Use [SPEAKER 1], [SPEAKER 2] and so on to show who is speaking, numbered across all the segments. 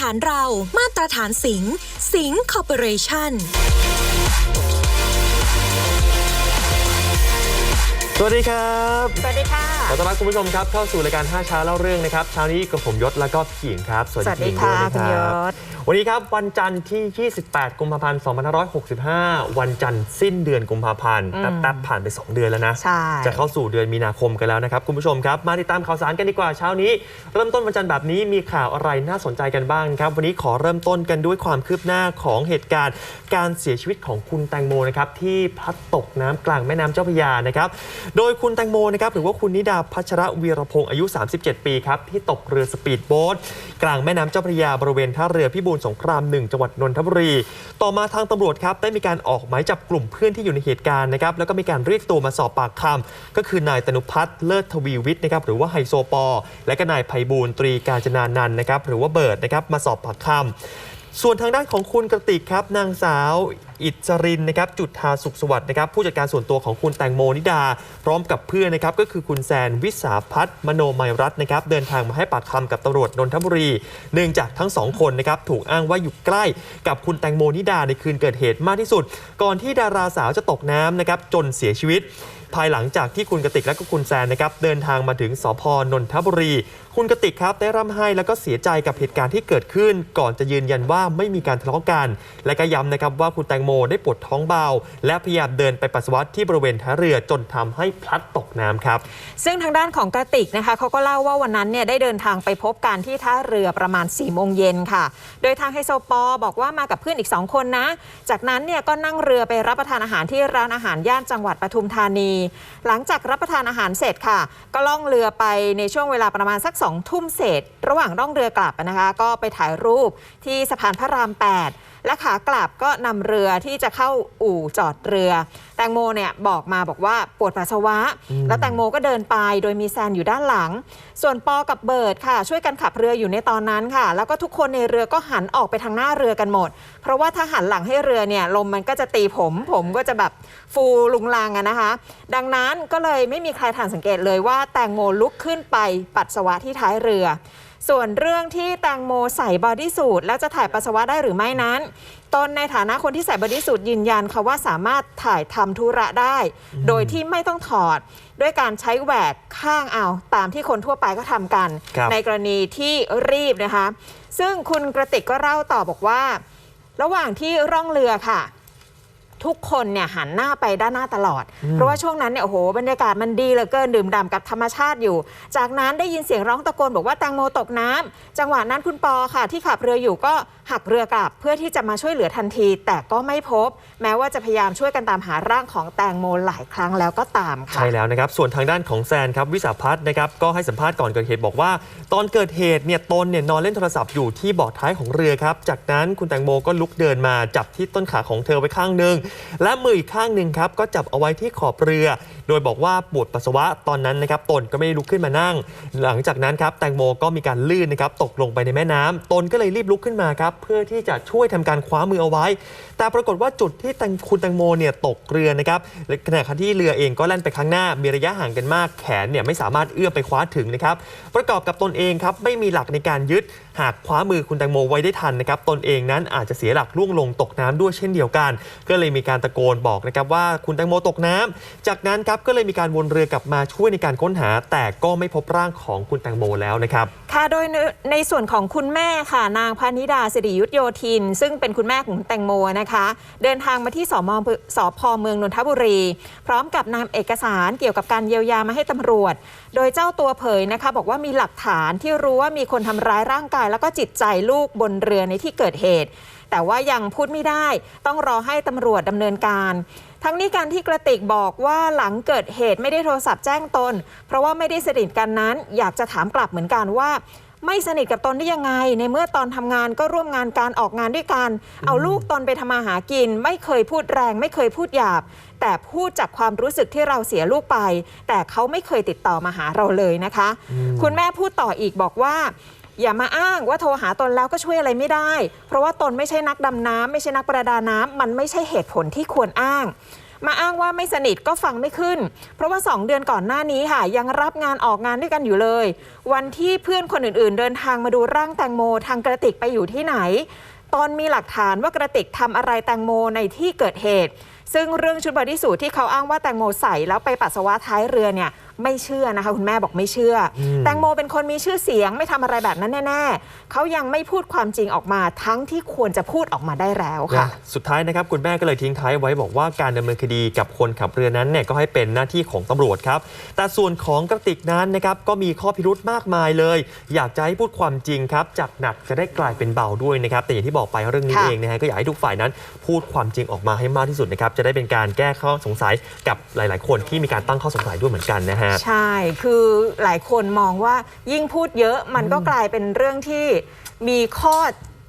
[SPEAKER 1] ฐานเรามาตรฐานสิงห์สิงห์คอร์ปอเรชั่น
[SPEAKER 2] สวัสดีครับ
[SPEAKER 3] สวัสดีค่ะ
[SPEAKER 2] ขอต้อนรับคุณผู้ชมครับเข้าสู่รายการ5เช้าเล่าเรื่องนะครับเช้านี้กับผมยศแล้วก็พี่หญิงครับ
[SPEAKER 3] สวัสดี
[SPEAKER 2] พี่หญิง
[SPEAKER 3] ค่ะ
[SPEAKER 2] ด้วยน
[SPEAKER 3] คุณย
[SPEAKER 2] รับ
[SPEAKER 3] ศ
[SPEAKER 2] วันนี้ครับวันจันทร์ที่ 28 กุมภาพันธ์ 2565 วันจันทร์สิ้นเดือนกุมภาพันธ์
[SPEAKER 3] อืม
[SPEAKER 2] แป๊บๆผ่านไป 2 เดือนแล้วนะ
[SPEAKER 3] ใช่
[SPEAKER 2] จะเข้าสู่เดือนมีนาคมกันแล้วนะครับคุณผู้ชมครับ มาติดตามข่าวสารกันดีกว่าเช้านี้ เริ่มต้นวันจันทร์แบบนี้มีข่าวอะไรน่าสนใจกันบ้างครับ วันนี้ขอเริ่มต้นกันด้วยความคืบหน้าของเหตุการณ์ การเสียชีวิตของคุณแตงโมนะครับที่พลัดตกน้ำกลางแม่น้ำเจ้าพระยานะครับโดยคุณแตงโมนะครับหรือว่าคุณนิดาพัชระวีรพงศ์อายุ 37 ปีครับที่ตกเรือสปีดโบ๊ทกลางแม่น้ำเจ้าพระยาบริเวณท่าเรือพิบูลสงครามหนึ่งจังหวัดนนทบุรี ต่อมาทางตำรวจครับได้มีการออกหมายจับกลุ่มเพื่อนที่อยู่ในเหตุการณ์นะครับแล้วก็มีการเรียกตัวมาสอบปากคำก็คือนายตนุพัฒน์เลิศทวีวิทย์นะครับหรือว่าไฮโซปอ และก็นายไพบูลตรีกาญจนานันนะครับหรือว่าเบิร์ดนะครับมาสอบปากคำส่วนทางด้านของคุณกระติกครับนางสาว อิจรินนะครับจุดทาสุขสวัสดิ์นะครับผู้จัดการส่วนตัวของคุณแตงโมนิดา พร้อมกับเพื่อนนะครับก็คือคุณแซนวิสาพัฒน์มโนมัยรัตน์นะครับเดินทางมาให้ปากคำกับตำรวจนนทบุรี เนื่องจากทั้งสองคนนะครับถูกอ้างว่าอยู่ใกล้กับคุณแตงโมนิดาในคืนเกิดเหตุมากที่สุด ก่อนที่ดาราสาวจะตกน้ำนะครับจนเสียชีวิต ภายหลังจากที่คุณกติกและก็คุณแซนนะครับเดินทางมาถึงสพนนทบุรี คุณกติกครับได้ร่ำไห้แล้วก็เสียใจกับเหตุการณ์ที่เกิดขึ้น ก่อนจะยืนยันว่าไม่มีการทะเลาะกัน และก็ย้ำนะครับว่าคุณแตงโมได้ปวดท้องเบา และพยายามเดินไปปัสสาวะที่บริเวณท่าเรือจนทำให้พลัดตกน้ำครับ
[SPEAKER 3] ซึ่งทางด้านของกระติกนะคะเขาก็เล่าว่าวันนั้นเนี่ยได้เดินทางไปพบกันที่ท่าเรือประมาณ4ี่โมงเย็นค่ะ โดยทางไฮโซปอบอกว่ามากับเพื่อนอีก 2 คนนะ จากนั้นเนี่ยก็นั่งเรือไปรับประทานอาหารที่ร้านอาหารย่านจังหวัดปทุมธานี หลังจากรับประทานอาหารเสร็จค่ะ ก็ล่องเรือไปในช่วงเวลาประมาณสัก2องทุ่มเศษ ระหว่างร่องเรือกลับนะคะ ก็ไปถ่ายรูปที่สะพานพระราม 8และขากลับก็นำเรือที่จะเข้าอู่จอดเรือ แตงโมเนี่ยบอกมาบอกว่าปวดปัสสาวะ
[SPEAKER 2] อืม
[SPEAKER 3] แล้วแตงโมก็เดินไปโดยมีแซนอยู่ด้านหลัง ส่วนปอกับเบิร์ดค่ะ ช่วยกันขับเรืออยู่ในตอนนั้นค่ะ แล้วก็ทุกคนในเรือก็หันออกไปทางหน้าเรือกันหมด เพราะว่าถ้าหันหลังให้เรือเนี่ยลมมันก็จะตีผม ผมก็จะแบบฟูลุงลังอะนะคะ ดังนั้นก็เลยไม่มีใครทันสังเกตเลยว่าแตงโมลุกขึ้นไปปัสสาวะที่ท้ายเรือ ส่วนเรื่องที่แตงโมใส่บอดี้สูทแล้วจะถ่ายปัสสาวะได้หรือไม่นั้นตนในฐานะคนที่ใส่บอดี้สูทยืนยันค่ะว่าสามารถถ่ายทำธุระได้ โดยที่ไม่ต้องถอด ด้วยการใช้แหวกข้างเอาตามที่คนทั่วไปก็ทำกัน
[SPEAKER 2] ครับ
[SPEAKER 3] ในกรณีที่รีบนะคะ ซึ่งคุณกระติกก็เล่าต่อบอกว่า ระหว่างที่ร่องเรือค่ะ ทุกคนเนี่ยหันหน้าไปด้านหน้าตลอด เพราะว่าช่วงนั้นเนี่ยโอ้โหบรรยากาศมันดีเหลือเกินดื่มด่ำกับธรรมชาติอยู่ จากนั้นได้ยินเสียงร้องตะโกนบอกว่าแตงโมตกน้ำจังหวะนั้นคุณปอค่ะ ที่ขับเรืออยู่ก็หักเรือกลับเพื่อที่จะมาช่วยเหลือทันที แต่ก็ไม่พบ แม้ว่าจะพยายามช่วยกันตามหาร่างของแตงโมหลายครั้งแล้วก็ตามค่ะ
[SPEAKER 2] ใช่แล้วนะครับส่วนทางด้านของแซนครับวิสาพัฒน์นะครับก็ให้สัมภาษณ์ก่อนเกิดเหตุบอกว่า ตอนเกิดเหตุเนี่ยตนเนี่ยนอนเล่นโทรศัพท์อยู่ที่เบาะท้ายของเรือครับจากนั้นคุณแตงโมก็ลุกเดินมาจับที่ต้นขาของเธอไว้ข้างหนึ่งและมืออีกข้างหนึ่งครับก็จับเอาไว้ที่ขอบเรือ โดยบอกว่าปวดปัสสาวะตอนนั้นนะครับตนก็ไม่ได้ลุกขึ้นมานั่ง หลังจากนั้นครับแตงโมก็มีการลื่นนะครับตกลงไปในแม่น้ำตนก็เลยรีบลุกขึ้นมาครับเพื่อที่จะช่วยทำการคว้ามือเอาไว้ แต่ปรากฏว่าจุดที่แตงคุณแตงโมเนี่ยตกเรือนะครับและขณะที่เรือเองก็แล่นไปข้างหน้ามีระยะห่างกันมาก แขนเนี่ยไม่สามารถเอื้อมไปคว้าถึงนะครับ ประกอบกับตนเองครับไม่มีหลักในการยึด หากคว้ามือคุณแตงโมไว้ได้ทันนะครับ ตนเองนั้นอาจจะเสียหลักล่วงลงตกน้ำด้วยเช่นเดียวกัน ก็เลยมีการตะโกนบอกนะครับว่าคุณแตงโมตกน้ำจากนั้นครับก็เลยมีการวนเรือกลับมาช่วยในการค้นหา แต่ก็ไม่พบร่างของคุณแตงโมแล้วนะครับ
[SPEAKER 3] ค่ะโดยในส่วนของคุณแม่ค่ะนางพานิดาสิริยุทธโยธิน ซึ่งเป็นคุณแม่ของแตงโมนะคะเดินทางมาที่สมสพเมืองนนทบุรี พร้อมกับนำเอกสารเกี่ยวกับการเยียวยามาให้ตำรวจ โดยเจ้าตัวเผยนะคะ บอกว่ามีหลักฐานที่รู้ว่ามีคนทำร้ายร่างกาย แล้วก็จิตใจลูกบนเรือในที่เกิดเหตุ แต่ว่ายังพูดไม่ได้ ต้องรอให้ตำรวจดำเนินการทั้งนี้การที่กระติกบอกว่าหลังเกิดเหตุไม่ได้โทรศัพท์แจ้งตน เพราะว่าไม่ได้สนิทกันนั้น อยากจะถามกลับเหมือนกันว่า ไม่สนิทกับตนได้ยังไง ในเมื่อตอนทำงานก็ร่วมงานการออกงานด้วยกัน เอาลูกตนไปทำมาหากิน ไม่เคยพูดแรง ไม่เคยพูดหยาบ แต่พูดจากความรู้สึกที่เราเสียลูกไป แต่เขาไม่เคยติดต่อมาหาเราเลยนะคะ คุณแม่พูดต่ออีกบอกว่าอย่ามาอ้างว่าโทรหาตนแล้วก็ช่วยอะไรไม่ได้ เพราะว่าตนไม่ใช่นักดำน้ำไม่ใช่นักประดาน้ำมันไม่ใช่เหตุผลที่ควรอ้าง มาอ้างว่าไม่สนิทก็ฟังไม่ขึ้น เพราะว่า 2 เดือนก่อนหน้านี้ค่ะ ยังรับงานออกงานด้วยกันอยู่เลย วันที่เพื่อนคนอื่น ๆ เดินทางมาดูร่างแตงโม ทางกระติกไปอยู่ที่ไหน ตอนมีหลักฐานว่ากระติกทำอะไรแตงโมในที่เกิดเหตุ ซึ่งเรื่องชุดบอดี้สูทที่เขาอ้างว่าแตงโมใส่แล้วไปปัสสาวะท้ายเรือเนี่ย ไม่เชื่อนะคะ คุณแม่บอกไม่เชื่ออ
[SPEAKER 2] ม
[SPEAKER 3] แตงโมเป็นคนมีชื่อเสียงไม่ทำอะไรแบบนั้นแน่ ๆเขายังไม่พูดความจริงออกมาทั้งที่ควรจะพูดออกมาได้แล้วค่ะ
[SPEAKER 2] นะสุดท้ายนะครับคุณแม่ก็เลยทิ้งท้ายไว้บอกว่าการดำเนินคดีกับคนขับเรือนั้นเนี่ยก็ให้เป็นหน้าที่ของตำรวจครับ แต่ส่วนของกระติกนั้นนะครับก็มีข้อพิรุธมากมายเลย อยากจะให้พูดความจริงครับจากหนักจะได้กลายเป็นเบาด้วยนะครับแต่อย่างที่บอกไปเรื่องนี้
[SPEAKER 3] ค่ะ
[SPEAKER 2] เองนะฮะก็อยากให้ทุกฝ่ายนั้น พูดความจริงออกมาให้มากที่สุดนะครับจะได้เป็นการแก้ข้อสงสัยกับหลาย ๆ คนที่มีการตั้งข้อสงสัยด้วยเหมือนกันนะฮะ
[SPEAKER 3] ใช่ คือหลายคนมองว่ายิ่งพูดเยอะมันก็กลายเป็นเรื่องที่มีข้อ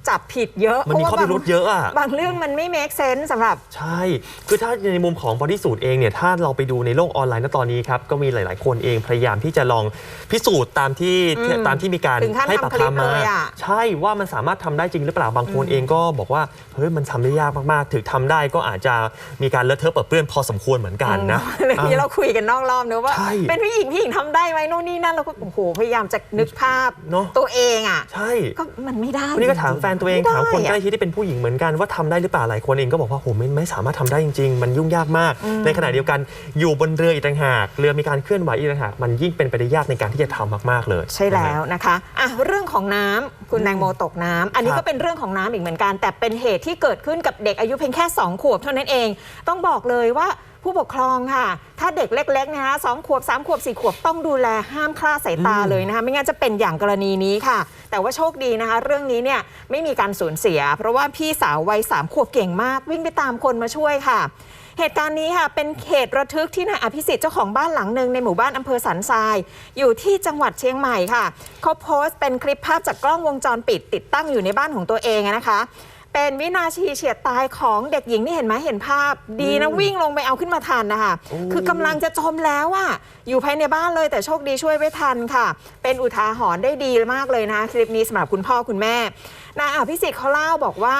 [SPEAKER 3] จับผิดเยอะ
[SPEAKER 2] มันมีข้อพิรุธเยอะอะ
[SPEAKER 3] บางเรื่องมันไม่ make sense สำหรับ
[SPEAKER 2] ใช่ คือถ้าในมุมของบอดี้สูตรเองเนี่ยถ้าเราไปดูในโลกออนไลน์ณตอนนี้ครับ ก็มีหลาย ๆ คนเองพยายามที่จะลองพิสูจน์ตามที่
[SPEAKER 3] อืม
[SPEAKER 2] ตามที่มีการ
[SPEAKER 3] ถึงขั้น
[SPEAKER 2] ให้
[SPEAKER 3] ทำ
[SPEAKER 2] ปาก
[SPEAKER 3] คลิป
[SPEAKER 2] คำมา
[SPEAKER 3] เลยอะ
[SPEAKER 2] ใช่ว่ามันสามารถทำได้จริงหรือเปล่าบางคนเองก็บอกว่าเฮ้ยมันทำได้ยากมาก ๆ ถึงทำได้ก็อาจจะมีการเลอะเทอะเปิดเปื้อนพอสมควรเหมือนกันนะ
[SPEAKER 3] เรื่องนี้เราคุยกันนอกรอบเนอะว่า
[SPEAKER 2] ใช่
[SPEAKER 3] เป็นผู้หญิงผู้หญิงทำได้ไหมโน่นนี่นั่นเราก็โอ้โหพยายามจะนึกภาพ
[SPEAKER 2] เนอะ
[SPEAKER 3] ตัวเองอะ
[SPEAKER 2] ใช่
[SPEAKER 3] ก็มันไม่ได้
[SPEAKER 2] วันนี้ก็ถามแฟนตัวเอง
[SPEAKER 3] ไม่ได้
[SPEAKER 2] ถามคนใกล้
[SPEAKER 3] อะ
[SPEAKER 2] ชิดที่เป็นผู้หญิงเหมือนกันว่าทำได้หรือเปล่าหลายคนเองก็บอกว่าโหไม่ไม่สามารถทำได้จริง ๆ มันยุ่งยากมาก ในขณะเดียวกันอยู่บนเรืออีกต่างหากเรือมีการเคลื่อนไหวอีกต่างหากมันยิ่งเป็นไปได้ยากในการที่จะทำมากๆเลย
[SPEAKER 3] ใช่แล้วนะคะอะเรื่องของน้ำคุณแตงโมตกน้ำอันนี้
[SPEAKER 2] ครับ
[SPEAKER 3] ก็เป็นเรื่องของน้ำอีกเหมือนกัน แต่เป็นเหตุที่เกิดขึ้นกับเด็กอายุเพียงแค่ 2 ขวบเท่านั้นเอง ต้องบอกเลยว่า ผู้ปกครองค่ะ ถ้าเด็กเล็กๆนะคะสองขวบ3ขวบ4ขวบต้องดูแลห้ามคลาดสายตา
[SPEAKER 2] อืม
[SPEAKER 3] เลยนะคะ ไม่งั้นจะเป็นอย่างกรณีนี้ค่ะ แต่ว่าโชคดีนะคะ เรื่องนี้เนี่ยไม่มีการสูญเสีย เพราะว่าพี่สาววัยสามขวบเก่งมาก วิ่งไปตามคนมาช่วยค่ะเหตุการณ์นี้ค่ะเป็นเหตุระทึกที่นายอภิสิทธิ์เจ้าของบ้านหลังหนึ่งในหมู่บ้านอำเภอสันทราย อยู่ที่จังหวัดเชียงใหม่ค่ะ เขาโพสต์เป็นคลิปภาพจากกล้องวงจรปิดติดตั้งอยู่ในบ้านของตัวเองอะนะคะ เป็นวินาทีเฉียดตายของเด็กหญิงนี่เห็นไหมเห็นภาพ ดีนะวิ่งลงไปเอาขึ้นมาทันนะคะ
[SPEAKER 2] โอ้
[SPEAKER 3] คือกำลังจะจมแล้วอะอยู่ภายในบ้านเลยแต่โชคดีช่วยไว้ทันค่ะ เป็นอุทาหรณ์ได้ดีมากเลยนะ คลิปนี้สำหรับคุณพ่อคุณแม่นายอภิสิทธิ์เขาเล่าบอกว่า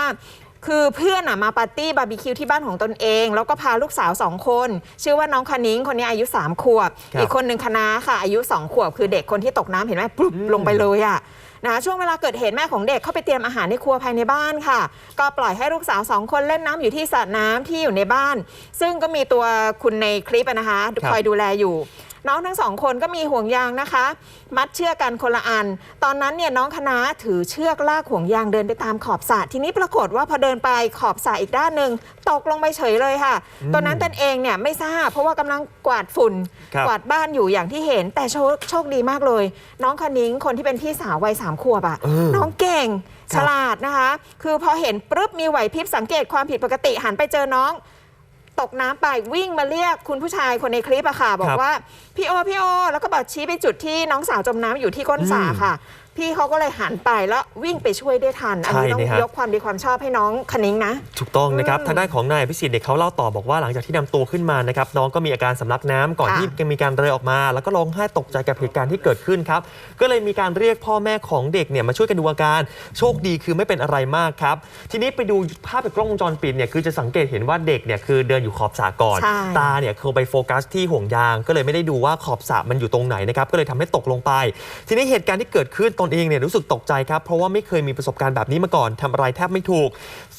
[SPEAKER 3] คือเพื่อนอะมาปาร์ตี้บาร์บีคิวที่บ้านของตนเอง แล้วก็พาลูกสาวสองคน ชื่อว่าน้องคณิ้งคนนี้อายุ 3 ขวบ
[SPEAKER 2] ครับ
[SPEAKER 3] อีกคนหนึ่งคณะค่ะ อายุ 2 ขวบ คือเด็กคนที่ตกน้ำเห็นไหมปุ๊บลงไปเลยอะ นะช่วงเวลาเกิดเหตุแม่ของเด็กเข้าไปเตรียมอาหารในครัวภายในบ้านค่ะ ก็ปล่อยให้ลูกสาวสองคนเล่นน้ำอยู่ที่สระน้ำที่อยู่ในบ้าน ซึ่งก็มีตัวคุณในคลิปนะคะ
[SPEAKER 2] ค
[SPEAKER 3] อยดูแลอยู่ น้องทั้งสองคนก็มีห่วงยางนะคะ มัดเชือกกันคนละอัน ตอนนั้นเนี่ยน้องคณะถือเชือกลากห่วงยางเดินไปตามขอบสระทีนี้ปรากฏว่าพอเดินไปขอบสระอีกด้านหนึ่งตกลงไปเฉยเลยค่ะ ตอนนั้นตนเองเนี่ยไม่ทราบเพราะว่ากำลังกวาดฝุ่น
[SPEAKER 2] ครับ
[SPEAKER 3] กวาดบ้านอยู่อย่างที่เห็น แต่โชคโชคดีมากเลย น้องคณิ้งคนที่เป็นพี่สาววัยสามขวบอะ
[SPEAKER 2] เออ
[SPEAKER 3] น้องเก่ง
[SPEAKER 2] ครั
[SPEAKER 3] ฉ
[SPEAKER 2] บ
[SPEAKER 3] ลาดนะคะ คือพอเห็นปุ๊บมีไหวพริบสังเกตความผิดปกติหันไปเจอน้อง ตกน้ำไปวิ่งมาเรียกคุณผู้ชายคนในคลิปอะค่ะ บอ
[SPEAKER 2] ครั
[SPEAKER 3] ก
[SPEAKER 2] บ
[SPEAKER 3] ว่า พี่โอพี่โอ แล้วก็บอกชี้ไปจุดที่น้องสาวจมน้ำอยู่ที่ก้นสระ
[SPEAKER 2] อืม
[SPEAKER 3] ค่ะ พี่เขาก็เลยหันไปแล้ววิ่งไปช่วยได้ทัน อันนี้
[SPEAKER 2] ใช่
[SPEAKER 3] ต้อง
[SPEAKER 2] นะฮะ
[SPEAKER 3] ยกความดีความชอบให้น้องคณิ้งนะ
[SPEAKER 2] ถูกต้องนะครับ
[SPEAKER 3] อืม
[SPEAKER 2] ทางด้านของนายพิสิทธิ์เนี่ยเขาเล่าต่อบอกว่าหลังจากที่นำตัวขึ้นมานะครับน้องก็มีอาการสำลักน้ำก่อน
[SPEAKER 3] ค่ะ
[SPEAKER 2] ที่จะมีการเรือออกมา แล้วก็ร้องไห้ตกใจกับเหตุการณ์ที่เกิดขึ้นครับ ก็เลยมีการเรียกพ่อแม่ของเด็กเนี่ยมาช่วยกันดูอาการ โชคดีคือไม่เป็นอะไรมากครับ ทีนี้ไปดูภาพจากกล้องวงจรปิดเนี่ยคือจะสังเกตเห็นว่าเด็กเนี่ยคือเดินอยู่ขอบสระก่อน
[SPEAKER 3] ใช่
[SPEAKER 2] ตาเนี่ยคือไปโฟกัสที่ห่วงยาง ก็เลยไม่ได้ดูว่าขอบสระมันอยู่ตรงไหนนะครับก็เลยทำให้ตกลงไป ทีนี้เหตุการณ์ที่เกิดขึ้นตนเองเนี่ยรู้สึกตกใจครับ เพราะว่าไม่เคยมีประสบการณ์แบบนี้มาก่อนทำอะไรแทบไม่ถูก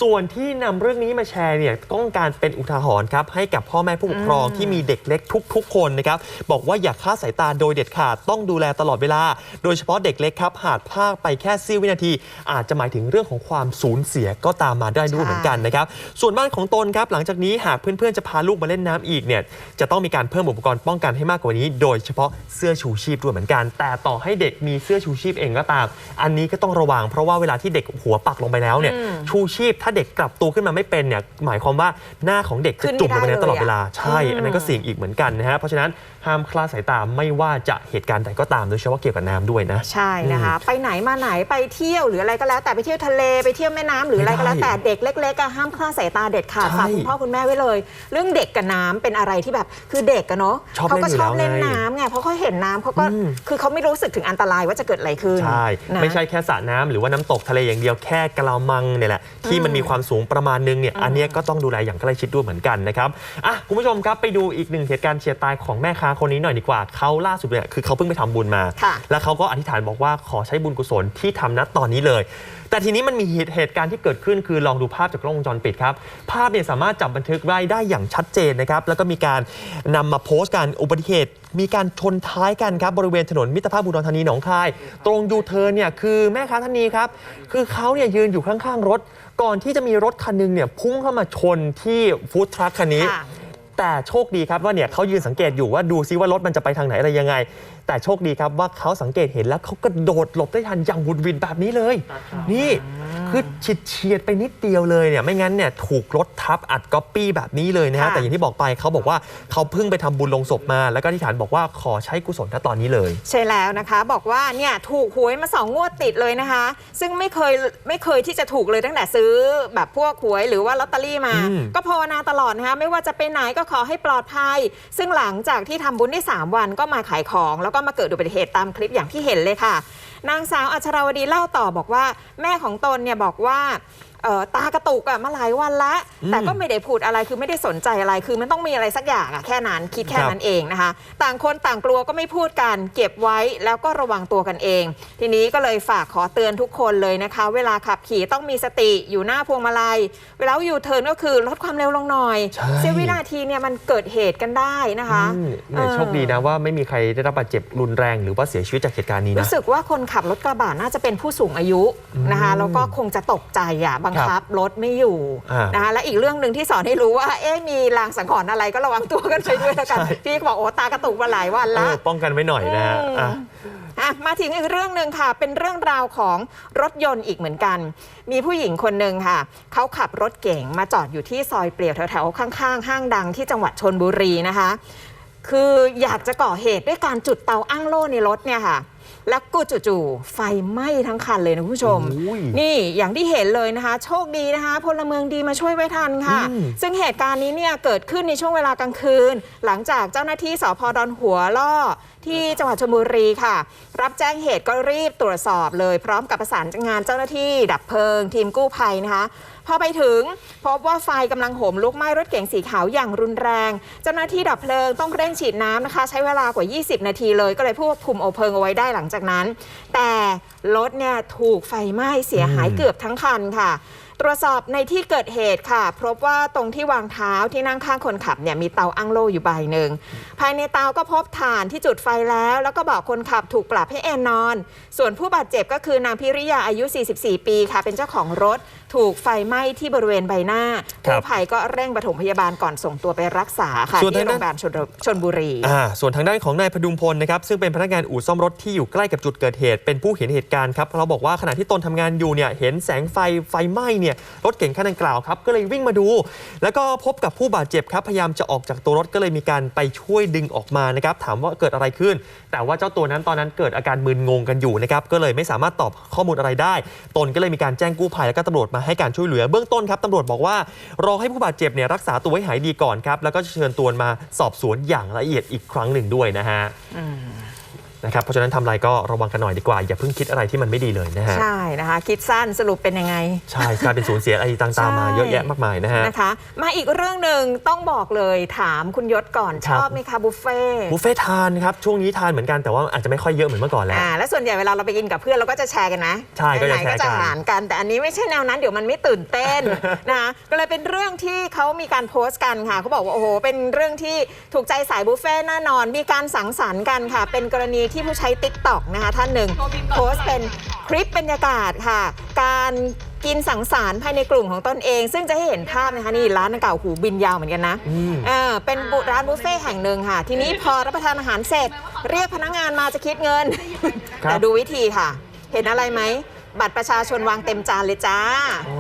[SPEAKER 2] ส่วนที่นำเรื่องนี้มาแชร์เนี่ยต้องการเป็นอุทาหรณ์ครับให้กับพ่อแม่ผู้ปกครองที่มีเด็กเล็กทุก ๆ คนนะครับบอกว่าอย่าคลาดสายตาโดยเด็ดขาดต้องดูแลตลอดเวลา โดยเฉพาะเด็กเล็กครับหากพลาดไปแค่ซี่วินาที อาจจะหมายถึงเรื่องของความสูญเสียก็ตามมาได้ด้วยเหมือนกันนะครับส่วนบ้านของตนครับหลังจากนี้หากเพื่อนๆจะพาลูกมาเล่นน้ำอีกเนี่ยจะต้องมีการเพิ่มอุปกรณ์ป้องกันให้มากกว่านี้ โดยเฉพาะเสื้อชูชีพด้วยเหมือนกัน แต่ต่อให้เด็กมีเสื้อชูชีพเองก็ตาม อันนี้ก็ต้องระวัง เพราะว่าเวลาที่เด็กหัวปักลงไปแล้วเนี่ย
[SPEAKER 3] อืม
[SPEAKER 2] ชูชีพถ้าเด็กกลับตัวขึ้นมาไม่เป็นเนี่ยหมายความว่าหน้าของเด็ก
[SPEAKER 3] ขึ้
[SPEAKER 2] จะ
[SPEAKER 3] นไม่
[SPEAKER 2] จุ่มลงไปใน
[SPEAKER 3] ได้
[SPEAKER 2] ตลอด
[SPEAKER 3] เลยอะ
[SPEAKER 2] เวลาใช่
[SPEAKER 3] อืม
[SPEAKER 2] อันนั้นก็เสี่ยงอีกเหมือนกันนะฮะเพราะฉะนั้นห้ามคลาดสายตาไม่ว่าจะเหตุการณ์ใดก็ตามโดยเฉพาะเกี่ยวกับน้ำด้วยนะ
[SPEAKER 3] ใช่นะคะไปไหนมาไหนไปเที่ยวหรืออะไรก็แล้ว แต่ไปเที่ยวทะเลไปเที่ยวแม่น้ำหรืออะไรก็แล้ว
[SPEAKER 2] ไม่ได้
[SPEAKER 3] แต่เด็กเล็กๆอะห้ามคลาดสายตาเด็ดขาด
[SPEAKER 2] ใช่
[SPEAKER 3] ฝากคุณพ่อคุณแม่ไว้เลย เรื่องเด็กกับน้ำเป็นอะไรที่แบบคือเด็กอะเนาะ
[SPEAKER 2] ชอบ
[SPEAKER 3] เขาก็
[SPEAKER 2] เล่นอยู่
[SPEAKER 3] ชอบ
[SPEAKER 2] แล้ว
[SPEAKER 3] เล่น
[SPEAKER 2] ไง
[SPEAKER 3] น้ำไงเพราะเขาเห็นน้ำเขาก็
[SPEAKER 2] อืม
[SPEAKER 3] คือเขาไม่รู้สึกถึงอันตรายว่าจะเกิดอะไรขึ้น
[SPEAKER 2] ใช่
[SPEAKER 3] นะ
[SPEAKER 2] ไม่ใช่แค่สระน้ำหรือว่าน้ำตกทะเลอย่างเดียวแค่กะละมังเนี่ยแหละที่มันมีความสูงประมาณนึงเนี่ยอันเนี้ยก็ต้องดูแลอย่างใกล้ชิดด้วยเหมือนกันนะครับอะคุณผู้ชมครับไปดูอีกหนึ่งเหตุการณ์เฉียดตายของแม่ค้าคนนี้หน่อยดีกว่าเขาล่าสุดเนี่ยคือเขาเพิ่งไปทำบุญมา
[SPEAKER 3] ค่ะ
[SPEAKER 2] แล้วเขาก็อธิษฐานบอกว่าขอใช้บุญกุศลที่ทำณตอนนี้เลย แต่ทีนี้มันมีเหตุเหตุการณ์ที่เกิดขึ้นคือลองดูภาพจากกล้องวงจรปิดครับ ภาพเนี่ยสามารถจับบันทึกไว้ได้อย่างชัดเจนนะครับ แล้วก็มีการนำมาโพสต์การอุบัติเหตุ มีการชนท้ายกันครับบริเวณถนนมิตรภาพบุรธานีหนองคาย ตรงยูเทิร์นเนี่ยคือแม่ค้าท่านนี้ครับ คือเขาเนี่ยยืนอยู่ข้างๆรถ ก่อนที่จะมีรถคันหนึงเนี่ยพุ่งเข้ามาชนที่ฟู้ดทรัคคันนี้
[SPEAKER 3] ค่ะ
[SPEAKER 2] แต่โชคดีครับว่าเนี่ยเขายืนสังเกตอยู่ว่าดูซิว่ารถมันจะไปทางไหนอะไรยังไง แต่โชคดีครับว่าเขาสังเกตเห็นแล้วเขากระโดดหลบได้ทันอย่างวุดวินแบบนี้เลย นี่คือฉิดเฉียดไปนิดเดียวเลยเนี่ยไม่งั้นเนี่ยถูกรถทับอัดก๊อปปี้แบบนี้เลยนะฮะ
[SPEAKER 3] ค่ะ
[SPEAKER 2] แต่อย่างที่บอกไปเขาบอกว่าเขาเพิ่งไปทำบุญลงศพมา แล้วก็ที่ฐานบอกว่าขอใช้กุศลณตอนนี้เลย
[SPEAKER 3] ใช่แล้วนะคะ บอกว่าเนี่ยถูกหวยมาสองงวดติดเลยนะคะ ซึ่งไม่เคยไม่เคยที่จะถูกเลยตั้งแต่ซื้อแบบพวกหวยหรือว่าลอตเตอรี่มา
[SPEAKER 2] อืม
[SPEAKER 3] ก็ภาวนาตลอดนะคะ ไม่ว่าจะไปไหนก็ขอให้ปลอดภัย ซึ่งหลังจากที่ทำบุญได้ 3 วันก็มาขายของแล้วก็มาเกิดอุบัติเหตุตามคลิปอย่างที่เห็นเลยค่ะ นางสาวอัชราวดีเล่าต่อบอกว่า แม่ของตนเนี่ยบอกว่า ตากระตุกอะมาหลายวันละ
[SPEAKER 2] อืม
[SPEAKER 3] แต่ก็ไม่ได้พูดอะไรคือไม่ได้สนใจอะไร คือมันต้องมีอะไรสักอย่างอะแค่นั้นคิดแค่
[SPEAKER 2] ครับ
[SPEAKER 3] นั้นเองนะคะ ต่างคนต่างกลัวก็ไม่พูดกันเก็บไว้แล้วก็ระวังตัวกันเอง ทีนี้ก็เลยฝากขอเตือนทุกคนเลยนะคะ เวลาขับขี่ต้องมีสติอยู่หน้าพวงมาลัย เวลาอยู่เทิร์นก็คือลดความเร็วลงหน่อย
[SPEAKER 2] ใช่
[SPEAKER 3] เสี้ยววินาทีเนี่ยมันเกิดเหตุกันได้นะคะ
[SPEAKER 2] อืมเนี่ยโชคดีนะว่าไม่มีใครได้รับบาดเจ็บรุนแรง หรือว่าเสียชีวิตจากเหตุการณ์นี้นะ
[SPEAKER 3] รู้สึกว่าคนขับรถกระบะน่าจะเป็นผู้สูงอายุนะคะแล้วก็คงจะตกใจอะบังคับรถไม่อยู่
[SPEAKER 2] อ่าน
[SPEAKER 3] นะคะและอีกเรื่องหนึ่งที่สอนให้รู้ว่า เอ๊ะมีลางสังหรณ์อะไรก็ระวังตัวกันไปด้วยแล้วกัน
[SPEAKER 2] ใช่
[SPEAKER 3] พี่ก็บอกโอ้ตากระตุกมาหลายวัน
[SPEAKER 2] เอ
[SPEAKER 3] ละ
[SPEAKER 2] อป้องกันไว้หน่อยนะฮะอะ
[SPEAKER 3] อะมาถึงอีกเรื่องหนึ่งค่ะ เป็นเรื่องราวของรถยนต์อีกเหมือนกัน มีผู้หญิงคนหนึ่งค่ะ เขาขับรถเก๋งมาจอดอยู่ที่ซอยเปลี่ยวแถวๆข้างๆ ห้างดังที่จังหวัดชนบุรีนะคะ คืออยากจะก่อเหตุด้วยการจุดเตาอ้างโล่ในรถเนี่ยค่ะ แล้วก็จู่ๆไฟไหม้ทั้งคันเลยนะคุณผู้ชม
[SPEAKER 2] โอ้ย
[SPEAKER 3] นี่อย่างที่เห็นเลยนะคะ โชคดีนะคะ พลเมืองดีมาช่วยไว้ทันค่ะ
[SPEAKER 2] อืม
[SPEAKER 3] ซึ่งเหตุการณ์นี้เนี่ยเกิดขึ้นในช่วงเวลากลางคืน หลังจากเจ้าหน้าที่สพดอนหัวล่อที่จังหวัดชลบุรีค่ะ รับแจ้งเหตุก็รีบตรวจสอบเลย พร้อมกับประสานงานเจ้าหน้าที่ดับเพลิง ทีมกู้ภัยนะคะ พอไปถึงพบว่าไฟกำลังโหมลุกไหม้รถเก๋งสีขาวอย่างรุนแรง เจ้าหน้าที่ดับเพลิงต้องเร่งฉีดน้ำนะคะ ใช้เวลากว่า 20 นาทีเลยก็เลยควบคุมเอาเพลิงเอาไว้ได้หลังจากนั้น แต่รถเนี่ยถูกไฟไหม้เสียหาย
[SPEAKER 2] อืม
[SPEAKER 3] เกือบทั้งคันค่ะตรวจสอบในที่เกิดเหตุค่ะ พบว่าตรงที่วางเท้าที่นั่งข้างคนขับเนี่ยมีเตาอั้งโล่อยู่ใบหนึ่ง ภายในเตาก็พบถ่านที่จุดไฟแล้ว แล้วก็บอกคนขับถูกปรับให้เอนนอน ส่วนผู้บาดเจ็บก็คือนางพิริยาอายุ 44 ปีค่ะ เป็นเจ้าของรถ ถูกไฟไหม้ที่บริเวณใบหน้า
[SPEAKER 2] ครับ
[SPEAKER 3] กู้ภัยก็เร่งปฐมพยาบาลก่อนส่งตัวไปรักษาค่ะ
[SPEAKER 2] ส่วน
[SPEAKER 3] ที่
[SPEAKER 2] ทาง
[SPEAKER 3] โร
[SPEAKER 2] ด้าน
[SPEAKER 3] งพยาบาลชนชนบุรี
[SPEAKER 2] อ่าส่วนทางด้านของนายพดุงพลนะครับซึ่งเป็นพนักงานอู่ซ่อมรถที่อยู่ใกล้กับจุดเกิดเหตุ เป็นผู้เห็นเหตุการณ์ครับเราบอกว่าขณะที่ตนทำงานอยู่เนี่ยเห็นแสงไฟไฟไหม้เนี่ยรถเก๋งคันดังกล่าวครับก็เลยวิ่งมาดู แล้วก็พบกับผู้บาดเจ็บครับพยายามจะออกจากตัวรถก็เลยมีการไปช่วยดึงออกมานะครับถามว่าเกิดอะไรขึ้น แต่ว่าเจ้าตัวนั้นตอนนั้นเกิดอาการมึนงงกันอยู่นะครับก็เลยไม่สามารถตอบข้อมูลอะไรได้ ตนก็เลยมีการแจ้งกู้ภัยแล้วก็ตำรวจมาให้การช่วยเหลือเบื้องต้นครับตำรวจบอกว่ารอให้ผู้บาดเจ็บเนี่ยรักษาตัวให้หายดีก่อนครับ แล้วก็เชิญตัวมาสอบสวนอย่างละเอียดอีกครั้งหนึ่งด้วยนะฮะ นะครับเพราะฉะนั้นทำอะไรก็ระวังกันหน่อยดีกว่า อย่าเพิ่งคิดอะไรที่มันไม่ดีเลยนะฮะ
[SPEAKER 3] ใช่นะคะ คิดสั้นสรุปเป็นยังไง
[SPEAKER 2] ใช่กลายเป็นสูญเสียอะไรต่างๆมาเยอะแยะมากมายนะฮะ
[SPEAKER 3] นะคะ มาอีกเรื่องหนึ่งต้องบอกเลยถามคุณยศก่อน
[SPEAKER 2] ค
[SPEAKER 3] ช
[SPEAKER 2] รับ
[SPEAKER 3] อบไหมคะบุฟเฟ่ต์
[SPEAKER 2] บุฟเฟ่ทานครับช่วงนี้ทานเหมือนกันแต่ว่าอาจจะไม่ค่อยเยอะเหมือนเมื่อก่อนแล้ว
[SPEAKER 3] อ่าแล้วส่วนใหญ่เวลาเราไปกินกับเพื่อนเราก็จะแชร์กันนะ
[SPEAKER 2] ใช่ก็จะ
[SPEAKER 3] ไหนๆก็
[SPEAKER 2] แชร์กัน
[SPEAKER 3] จะหารกัน แต่อันนี้ไม่ใช่แนวนั้นเดี๋ยวมันไม่ตื่นเต้นนะก็เลยเป็นเรื่องที่เขามีการโพสต์กันค่ะเขาบอกว่าโอ้โหเป็นเรื่องที่ถูกใจสายบุฟเฟ่ต์แน่นอน มีการสังสรรค์กันค่ะ เป็นกรณีที่ผู้ใช้ติ๊กต็อกนะคะท่านหนึ่งโพสต์เป็นคลิปบรรยากาศค่ะ การกินสังสรรค์ภายในกลุ่มของตนเอง ซึ่งจะให้เห็นภาพนะคะนี่ร้านเก่าหูบินยาวเหมือนกันนะ
[SPEAKER 2] อืม
[SPEAKER 3] เออเป็นบุร้านบุฟเฟ่ต์แห่งหนึ่งค่ะ ทีนี้พอรับประทานอาหารเสร็จ เรียกพนักงานมาจะคิดเงิน
[SPEAKER 2] ครับ
[SPEAKER 3] แต่ดูวิธีค่ะ เห็นอะไรไหม บัตรประชาชนวางเต็มจานเลยจ้า
[SPEAKER 2] อ๋อ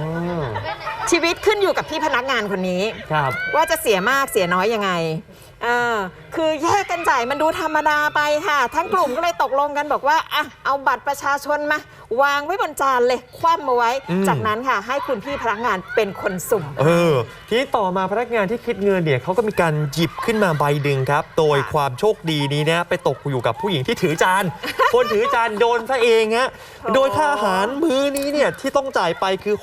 [SPEAKER 3] ชีวิตขึ้นอยู่กับพี่พนักงานคนนี้
[SPEAKER 2] ครับ
[SPEAKER 3] ว่าจะเสียมากเสียน้อยยังไง เออคือแยกกันจ่ายมันดูธรรมดาไปค่ะ ทั้งกลุ่มก็เลยตกลงกันบอกว่าอะเอาบัตรประชาชนมา วางไว้บนจานเลยคว่ำมาไว้
[SPEAKER 2] อืม
[SPEAKER 3] จากนั้นค่ะ ให้คุณพี่พนักงานเป็นคนสุ่ม
[SPEAKER 2] เออทีนี้ต่อมาพนักงานที่คิดเงินเนี่ยเขาก็มีการหยิบขึ้นมาใบดึงครับ โดย
[SPEAKER 3] ค่ะ
[SPEAKER 2] ความโชคดีนี้นะไปตกอยู่กับผู้หญิงที่ถือจาน คนถือจานโดนซะเองฮะ
[SPEAKER 3] โอ้
[SPEAKER 2] โดยค่าอาหารมื้อนี้เนี่ยที่ต้องจ่ายไปคือ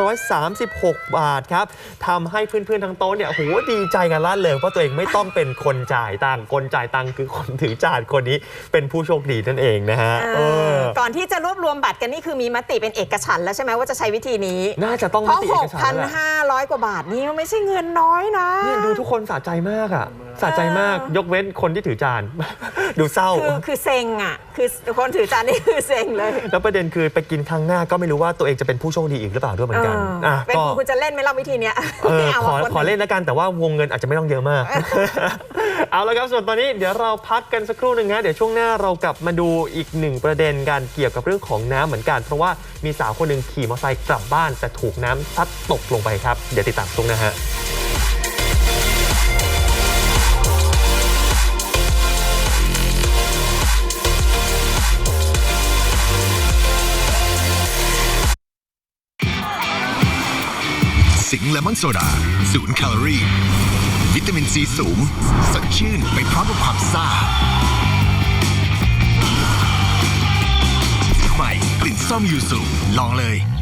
[SPEAKER 2] 6,536 บาทครับทำให้เพื่อนๆทั้งโต๊ะเนี่ยโอ้โหดีใจกันลั่นเลยว่าตัวเองไม่ต้องเป็นคนจ่ายตังค์คนจ่ายตังค์คือคนถือจานคนนี้เป็นผู้โชคดีนั่นเองนะฮะ
[SPEAKER 3] เอ
[SPEAKER 2] เอ
[SPEAKER 3] อ
[SPEAKER 2] อ
[SPEAKER 3] ก่อนที่จะรวบรวมบัตรกันนี่คือมีมติเป็นเอกฉันท์แล้วใช่ไหมว่าจะใช้วิธีนี้
[SPEAKER 2] น่าจะต้อง
[SPEAKER 3] เพ
[SPEAKER 2] ม
[SPEAKER 3] ราะ
[SPEAKER 2] ติเอกสารแล้วแหละ
[SPEAKER 3] 6,500กว่าบาทนี่มันไม่ใช่เงินน้อยนะ
[SPEAKER 2] เนี่ยดูทุกคนสะใจมากอะสะใจมากยกเว้นคนที่ถือจาน ดูเศร้า
[SPEAKER 3] คือคือเซ็งอะ คือคนถือจานนี่คือเซ็งเลย
[SPEAKER 2] แล้วประเด็นคือไปกินครั้งหน้าก็ไม่รู้ว่าตัวเองจะเป็นผู้โชคดีอีกหรือเปล่าด้วยเหมือนกัน
[SPEAKER 3] เออ
[SPEAKER 2] อะ
[SPEAKER 3] เป็น
[SPEAKER 2] ก็
[SPEAKER 3] คุณคุณจะเล่นไหมเล่าวิธีเนี้ย
[SPEAKER 2] เออ
[SPEAKER 3] ไม่า
[SPEAKER 2] ขอ
[SPEAKER 3] อะค
[SPEAKER 2] ขอเล่นแล้วกันแต่ว่าวงเงินอาจจะไม่ต้องเยอะมาก เอาละครับส่วนตอนนี้เดี๋ยวเราพักกันสักครู่หนึ่งนะเดี๋ยวช่วงหน้าเรากลับมาดูอีกหนึ่งประเด็นกันเกี่ยวกับเรื่องของน้ำเหมือนกัน เพราะว่ามีสาวคนหนึ่งขี่มอเตอร์ไซค์กลับบ้าน แต่ถูกน้ำซัดตกลงไปครับ เดี๋ยวติดตามตรงนะฮะ
[SPEAKER 4] สิงเลมอนโซดาศูนย์แคลอรี่ วิตามินซีสูง สดชื่นไปพร้อมกับความซ่า ส้มยูสุลองเลย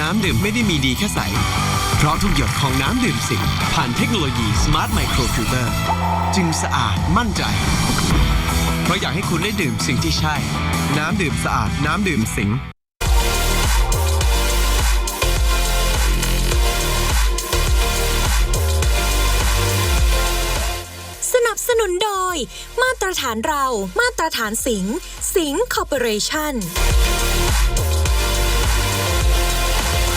[SPEAKER 5] น้ำดื่มไม่ได้มีดีแค่ใส เพราะทุกหยดของน้ำดื่มสิงผ่านเทคโนโลยี Smart Micro Filter จึงสะอาดมั่นใจ เพราะอยากให้คุณได้ดื่มสิ่งที่ใช่ น้ำดื่มสะอาดน้ำดื่มสิง
[SPEAKER 1] สนับสนุนโดย มาตรฐานเรา มาตรฐานสิง สิงคอร์ปอเรชั่น